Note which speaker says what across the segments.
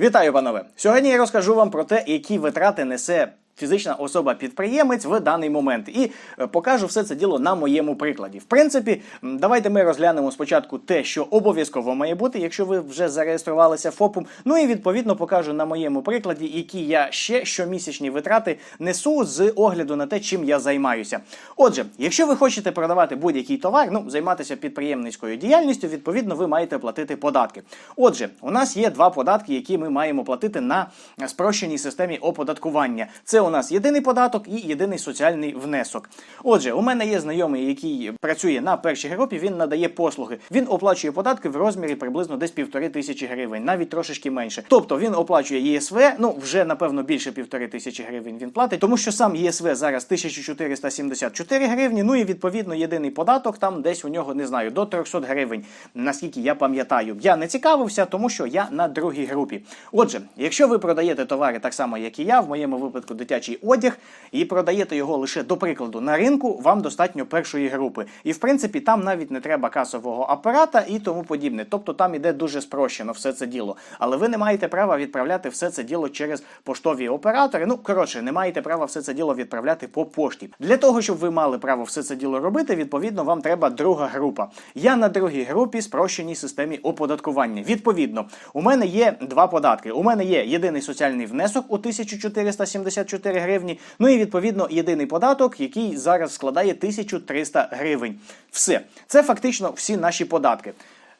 Speaker 1: Вітаю, панове! Сьогодні я розкажу вам про те, які витрати несе фізична особа-підприємець в даний момент, і е, покажу все це діло на моєму прикладі. В принципі, давайте ми розглянемо спочатку те, що обов'язково має бути, якщо ви вже зареєструвалися ФОПом. Ну і відповідно покажу на моєму прикладі, які я ще щомісячні витрати несу з огляду на те, чим я займаюся. Отже, якщо ви хочете продавати будь-який товар, ну займатися підприємницькою діяльністю, відповідно, ви маєте платити податки. Отже, у нас є два податки, які ми маємо платити на спрощеній системі оподаткування. Це у нас єдиний податок і єдиний соціальний внесок. Отже, у мене є знайомий, який працює на першій групі. Він надає послуги. Він оплачує податки в розмірі приблизно десь півтори тисячі гривень, навіть трошечки менше. Тобто він оплачує ЄСВ, ну вже напевно більше півтори тисячі гривень він платить, тому що сам ЄСВ зараз 1474 гривні. Ну і відповідно єдиний податок там десь у нього не знаю до 300 гривень, наскільки я пам'ятаю. Я не цікавився, тому що я на другій групі. Отже, якщо ви продаєте товари так само, як і я, в моєму випадку дитячий одяг, і продаєте його лише до прикладу на ринку, вам достатньо першої групи. І в принципі там навіть не треба касового апарата і тому подібне. Тобто там іде дуже спрощено все це діло. Але ви не маєте права відправляти все це діло через поштові оператори. Ну коротше, не маєте права все це діло відправляти по пошті. Для того, щоб ви мали право все це діло робити, відповідно, вам треба друга група. Я на другій групі спрощеній системі оподаткування. Відповідно, у мене є два податки. У мене є єдиний соціальний внесок у 1474 гривні. Ну і відповідно єдиний податок, який зараз складає 1300 гривень. Все, це фактично всі наші податки.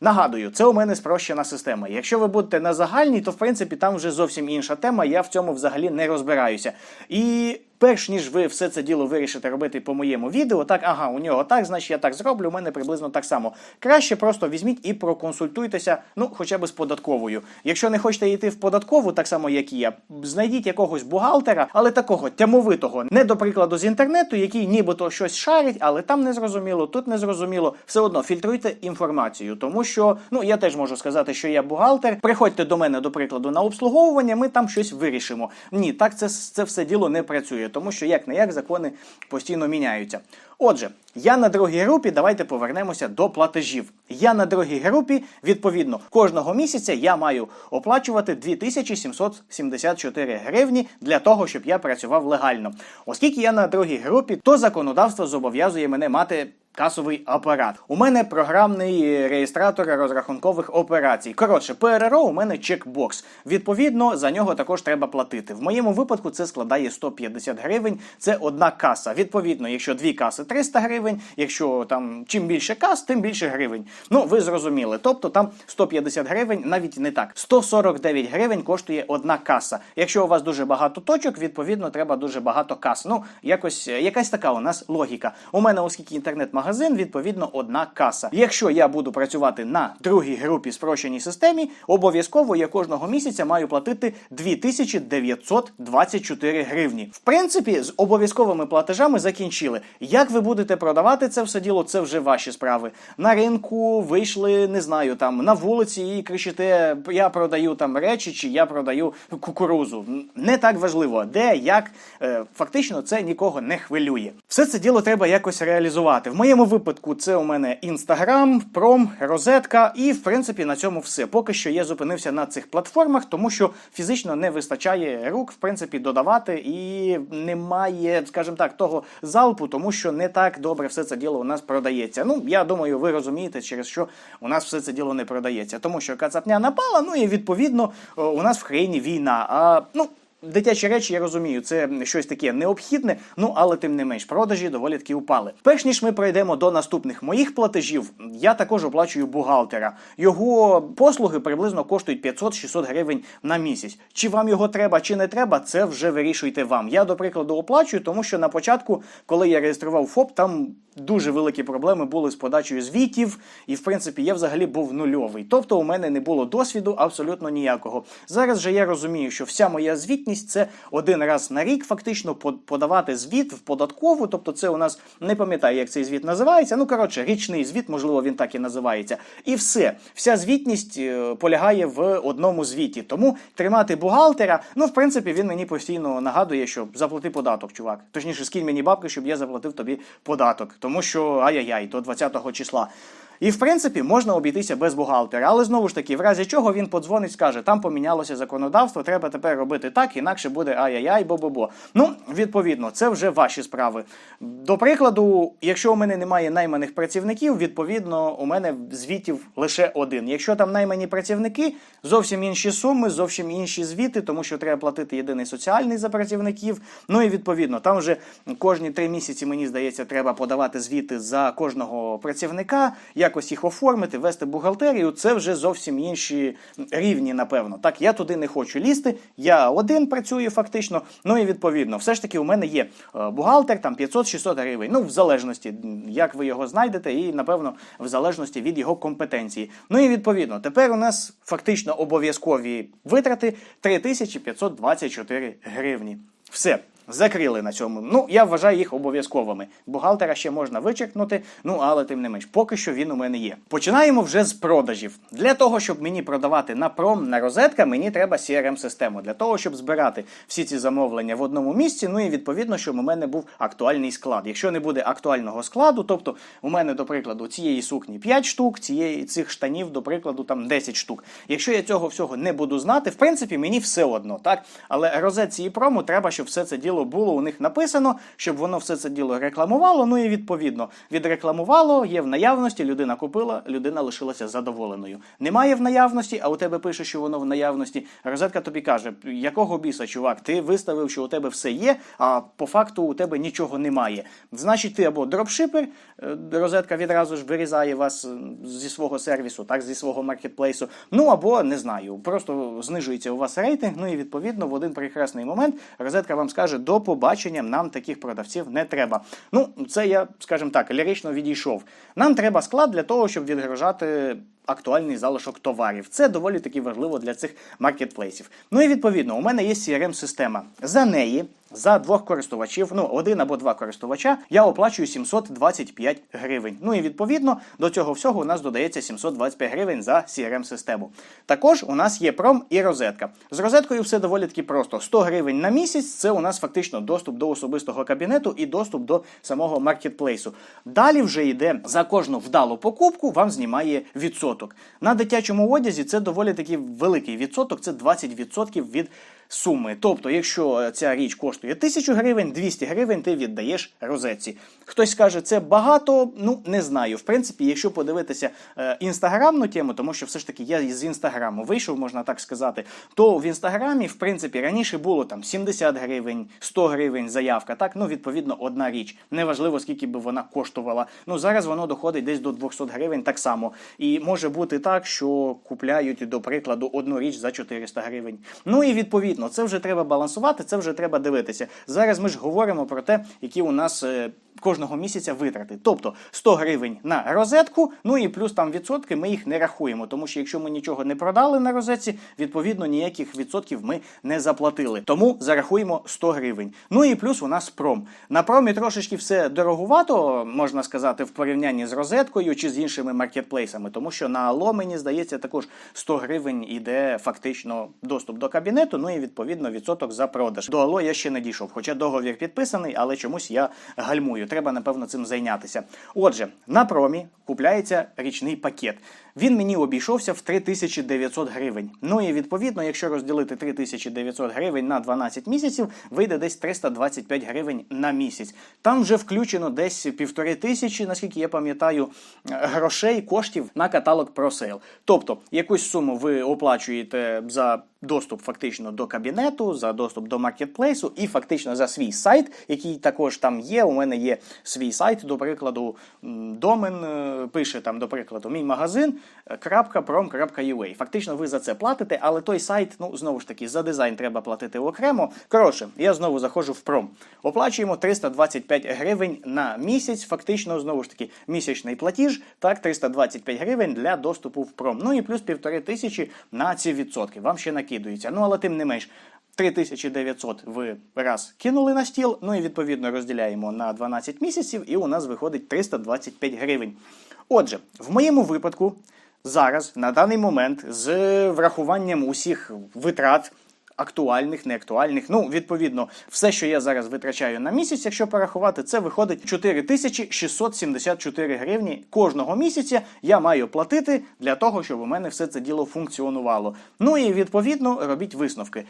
Speaker 1: Нагадую, це у мене спрощена система. Якщо ви будете на загальній, то в принципі там вже зовсім інша тема. Я в цьому взагалі не розбираюся. І перш ніж ви все це діло вирішите робити по моєму відео, так ага, у нього так, значить я так зроблю. У мене приблизно так само. Краще просто візьміть і проконсультуйтеся, ну хоча б з податковою. Якщо не хочете йти в податкову, так само як і я, знайдіть якогось бухгалтера, але такого тямовитого, не до прикладу з інтернету, який нібито щось шарить, але там не зрозуміло, тут не зрозуміло. Все одно фільтруйте інформацію, тому що ну я теж можу сказати, що я бухгалтер. Приходьте до мене, до прикладу, на обслуговування, ми там щось вирішимо. Ні, так це, це все діло не працює, тому що як не як закони постійно міняються. Отже, я на другій групі. Давайте повернемося до платежів. Я на другій групі, відповідно, кожного місяця я маю оплачувати 2774 гривні для того, щоб я працював легально. Оскільки я на другій групі, то законодавство зобов'язує мене мати. Касовий апарат. У мене програмний реєстратор розрахункових операцій. Коротше, ПРРО у мене чекбокс. Відповідно, за нього також треба платити. В моєму випадку це складає 150 гривень. Це одна каса. Відповідно, якщо дві каси 300 гривень, якщо там чим більше кас, тим більше гривень. Ну, ви зрозуміли. Тобто там 150 гривень, навіть не так. 149 гривень коштує одна каса. Якщо у вас дуже багато точок, відповідно, треба дуже багато кас. Ну, якось якась така у нас логіка. У мене, оскільки інтернет-магазин, відповідно, одна каса. Якщо я буду працювати на другій групі спрощеній системі, обов'язково я кожного місяця маю платити 2924 гривні. В принципі, з обов'язковими платежами закінчили. Як ви будете продавати це все діло, це вже ваші справи. На ринку вийшли, не знаю, там на вулиці і кричите: я продаю там речі, чи я продаю кукурузу. Не так важливо, де, як. Е, Фактично, це нікого не хвилює. Все це діло треба якось реалізувати. В моєму випадку це у мене інстаграм, пром, розетка, і в принципі на цьому все. Поки що я зупинився на цих платформах, тому що фізично не вистачає рук, в принципі, додавати, і немає, скажімо так, того залпу, тому що не так добре все це діло у нас продається. Ну, я думаю, ви розумієте, через що у нас все це діло не продається. Тому що кацапня напала, ну і відповідно у нас в країні війна. А ну. Дитячі речі, я розумію, це щось таке необхідне, ну але тим не менш, продажі доволі таки упали. Перш ніж ми пройдемо до наступних моїх платежів, я також оплачую бухгалтера. Його послуги приблизно коштують 500-600 гривень на місяць. Чи вам його треба, чи не треба, це вже вирішуйте вам. Я, до прикладу, оплачую, тому що на початку, коли я реєстрував ФОП, там дуже великі проблеми були з подачею звітів, і в принципі я взагалі був нульовий. Тобто у мене не було досвіду абсолютно ніякого. Зараз же я розумію, що вся моя звітність це один раз на рік, фактично подавати звіт в податкову. Тобто, це у нас не пам'ятаю, як цей звіт називається. Ну коротше, річний звіт, можливо, він так і називається. І все, вся звітність е, полягає в одному звіті. Тому тримати бухгалтера, ну в принципі, він мені постійно нагадує, що заплати податок, чувак. Точніше, скинь мені бабки, щоб я заплатив тобі податок, тому що ай-яй-яй, до 20-го числа. І в принципі можна обійтися без бухгалтера, але знову ж таки, в разі чого він подзвонить, скаже, там помінялося законодавство, треба тепер робити так, інакше буде ай-яй-яй, бо-бо-бо. Ну, відповідно, це вже ваші справи. До прикладу, якщо у мене немає найманих працівників, відповідно, у мене звітів лише один. Якщо там наймані працівники, зовсім інші суми, зовсім інші звіти, тому що треба платити єдиний соціальний за працівників. Ну і відповідно, там вже кожні три місяці, мені здається, треба подавати звіти за кожного працівника, якось їх оформити, вести бухгалтерію. Це вже зовсім інші рівні, напевно. Так, я туди не хочу лізти. Я один працюю фактично. Ну і відповідно, все ж таки, у мене є е, бухгалтер там 500-600 гривень. Ну, в залежності, як ви його знайдете, і напевно в залежності від його компетенції. Ну і відповідно, тепер у нас фактично обов'язкові витрати 3524 гривні. Все. Закрили на цьому. Ну, я вважаю їх обов'язковими. Бухгалтера ще можна вичеркнути, ну але тим не менш, поки що він у мене є. Починаємо вже з продажів. Для того, щоб мені продавати на пром, на розетка, мені треба CRM-систему. Для того, щоб збирати всі ці замовлення в одному місці. Ну і відповідно, щоб у мене був актуальний склад. Якщо не буде актуального складу, тобто у мене, до прикладу, цієї сукні 5 штук, цієї цих штанів, до прикладу, там 10 штук. Якщо я цього всього не буду знати, в принципі, мені все одно, так? Але розетці і прому треба, щоб все це діло було у них написано, щоб воно все це діло рекламувало. Ну і відповідно відрекламувало, є в наявності, людина купила, людина лишилася задоволеною. Немає в наявності, а у тебе пише, що воно в наявності. Розетка тобі каже, якого біса, чувак, ти виставив, що у тебе все є, а по факту у тебе нічого немає. Значить, ти або дропшипер, е, розетка відразу ж вирізає вас зі свого сервісу, так, зі свого маркетплейсу. Ну або не знаю, просто знижується у вас рейтинг. Ну і відповідно в один прекрасний момент розетка вам скаже: до побачення, нам таких продавців не треба. Ну, це я, скажімо так, лірично відійшов. Нам треба склад для того, щоб відгружати. Актуальний залишок товарів. Це доволі таки важливо для цих маркетплейсів. Ну і відповідно, у мене є CRM-система. За неї, за двох користувачів, ну один або два користувача, я оплачую 725 гривень. Ну і відповідно до цього всього у нас додається 725 гривень за CRM-систему. Також у нас є пром і розетка. З розеткою все доволі таки просто. 100 гривень на місяць це у нас фактично доступ до особистого кабінету і доступ до самого маркетплейсу. Далі вже йде за кожну вдалу покупку, вам знімає відсоток. На дитячому одязі це доволі таки великий відсоток, це 20% від суми. Тобто, якщо ця річ коштує 1000 гривень, 200 гривень ти віддаєш розетці. Хтось скаже, це багато, ну не знаю. В принципі, якщо подивитися е, інстаграмну тему, тому що все ж таки я з інстаграму вийшов, можна так сказати, то в інстаграмі, в принципі, раніше було там 70 гривень, 100 гривень заявка. Так, ну відповідно, одна річ. Неважливо, скільки би вона коштувала. Ну зараз воно доходить десь до 200 гривень так само. І може бути так, що купляють, до прикладу, одну річ за 400 гривень. Ну і відповідно відповідно, це вже треба балансувати, це вже треба дивитися. Зараз ми ж говоримо про те, які у нас. Кожного місяця витрати, тобто 100 гривень на розетку, ну і плюс там відсотки ми їх не рахуємо, тому що якщо ми нічого не продали на розетці, відповідно ніяких відсотків ми не заплатили. Тому зарахуємо 100 гривень. Ну і плюс у нас пром. На промі трошечки все дороговато, можна сказати, в порівнянні з розеткою чи з іншими маркетплейсами, тому що на Ало, мені здається, також 100 гривень іде фактично доступ до кабінету, ну і відповідно відсоток за продаж. До Ало я ще не дійшов, хоча договір підписаний, але чомусь я гальмую. Треба, напевно, цим зайнятися. Отже, на промі купляється річний пакет. Він мені обійшовся в 3900 гривень. Ну і відповідно, якщо розділити 3900 гривень на 12 місяців, вийде десь 325 гривень на місяць. Там вже включено десь півтори тисячі, наскільки я пам'ятаю, грошей, коштів на каталог ProSale. Тобто якусь суму ви оплачуєте за доступ фактично до кабінету, за доступ до маркетплейсу і фактично за свій сайт, який також там є. У мене є свій сайт, до прикладу, домен е, пише там, до прикладу, мій магазин .prom.ua. Фактично ви за це платите, але той сайт, ну знову ж таки, за дизайн треба платити окремо. Коротше, я знову заходжу в пром. Оплачуємо 325 гривень на місяць. Фактично, знову ж таки, місячний платіж, так, 325 гривень для доступу в пром. Ну і плюс півтори тисячі на ці відсотки. Вам ще накидується. Ну але тим не менш. 3900 ви раз кинули на стіл, ну і відповідно розділяємо на 12 місяців, і у нас виходить 325 гривень. Отже, в моєму випадку зараз, на даний момент, з врахуванням усіх витрат, актуальних, неактуальних. Ну, відповідно, все, що я зараз витрачаю на місяць, якщо порахувати, це виходить 4674 гривні кожного місяця. Я маю платити для того, щоб у мене все це діло функціонувало. Ну і відповідно робіть висновки.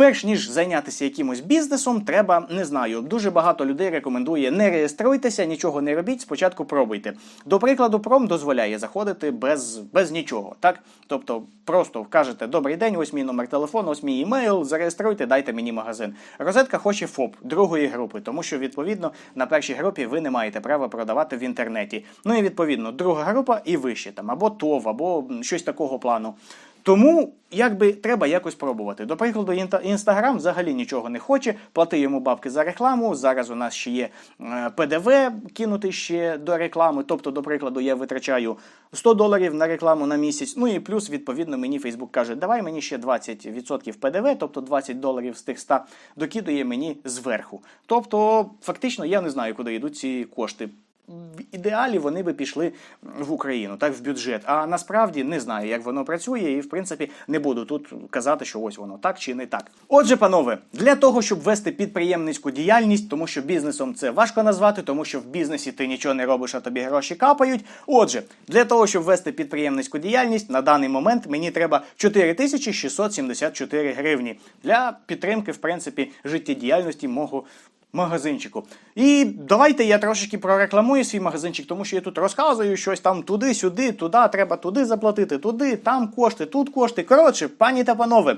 Speaker 1: Перш ніж зайнятися якимось бізнесом, треба не знаю. Дуже багато людей рекомендує не реєструйтеся, нічого не робіть. Спочатку пробуйте. До прикладу, пром дозволяє заходити без, без нічого. Так, тобто просто кажете добрий день, ось мій номер телефону, ось мій імейл, зареєструйте, дайте мені магазин. Розетка хоче ФОП другої групи, тому що відповідно на першій групі ви не маєте права продавати в інтернеті. Ну і відповідно друга група і вище там або ТОВ, або щось такого плану. Тому якби треба якось пробувати. До прикладу, інстаграм взагалі нічого не хоче. Плати йому бабки за рекламу. Зараз у нас ще є е, ПДВ кинути ще до реклами. Тобто, до прикладу, я витрачаю 100 доларів на рекламу на місяць. Ну і плюс, відповідно, мені Фейсбук каже, давай мені ще 20% ПДВ, тобто 20 доларів з тих 100 докидує мені зверху. Тобто, фактично, я не знаю, куди йдуть ці кошти в ідеалі вони би пішли в Україну, так в бюджет. А насправді не знаю, як воно працює, і в принципі не буду тут казати, що ось воно так чи не так. Отже, панове, для того, щоб вести підприємницьку діяльність, тому що бізнесом це важко назвати, тому що в бізнесі ти нічого не робиш, а тобі гроші капають. Отже, для того, щоб вести підприємницьку діяльність, на даний момент мені треба 4674 гривні для підтримки, в принципі, життєдіяльності мого магазинчику. І давайте я трошечки прорекламую свій магазинчик, тому що я тут розказую щось там туди-сюди, туди, треба туди заплатити, туди, там кошти, тут кошти. Коротше, пані та панове,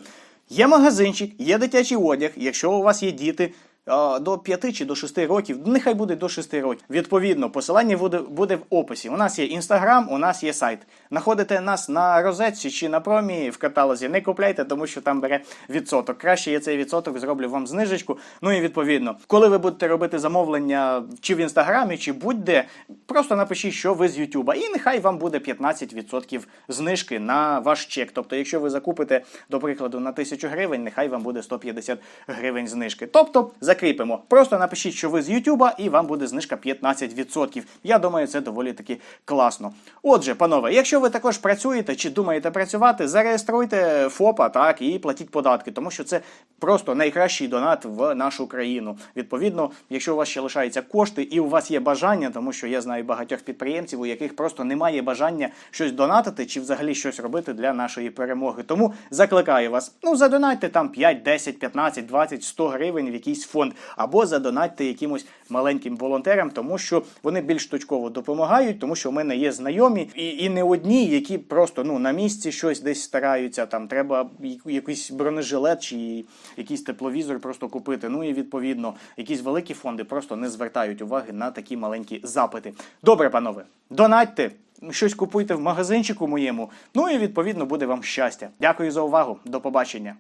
Speaker 1: є магазинчик, є дитячий одяг. Якщо у вас є діти. До 5 чи до 6 років, нехай буде до 6 років. Відповідно, посилання буде, буде в описі. У нас є інстаграм, у нас є сайт. Находите нас на розетці чи на промі в каталозі. Не купляйте, тому що там бере відсоток. Краще я цей відсоток зроблю вам знижечку. Ну і відповідно, коли ви будете робити замовлення чи в інстаграмі, чи будь-де, просто напишіть, що ви з Ютуба, і нехай вам буде 15% знижки на ваш чек. Тобто, якщо ви закупите, до прикладу, на 1000 гривень, нехай вам буде 150 гривень знижки. Тобто закріпимо. Просто напишіть, що ви з Ютуба, і вам буде знижка 15%. Я думаю, це доволі таки класно. Отже, панове, якщо ви також працюєте чи думаєте працювати, зареєструйте ФОПа так і платіть податки, тому що це просто найкращий донат в нашу країну. Відповідно, якщо у вас ще лишаються кошти і у вас є бажання, тому що я знаю багатьох підприємців, у яких просто немає бажання щось донатити чи взагалі щось робити для нашої перемоги. Тому закликаю вас, ну задонатьте там 5, 10, 15, 20, 100 гривень в якийсь фонд, або задонатьте якимось маленьким волонтерам, тому що вони більш точково допомагають, тому що в мене є знайомі і, і не одні, які просто ну на місці щось десь стараються. Там треба якийсь бронежилет чи якийсь тепловізор просто купити. Ну і відповідно, якісь великі фонди просто не звертають уваги на такі маленькі запити. Добре, панове, донатьте. Щось купуйте в магазинчику моєму. Ну і відповідно буде вам щастя. Дякую за увагу. До побачення.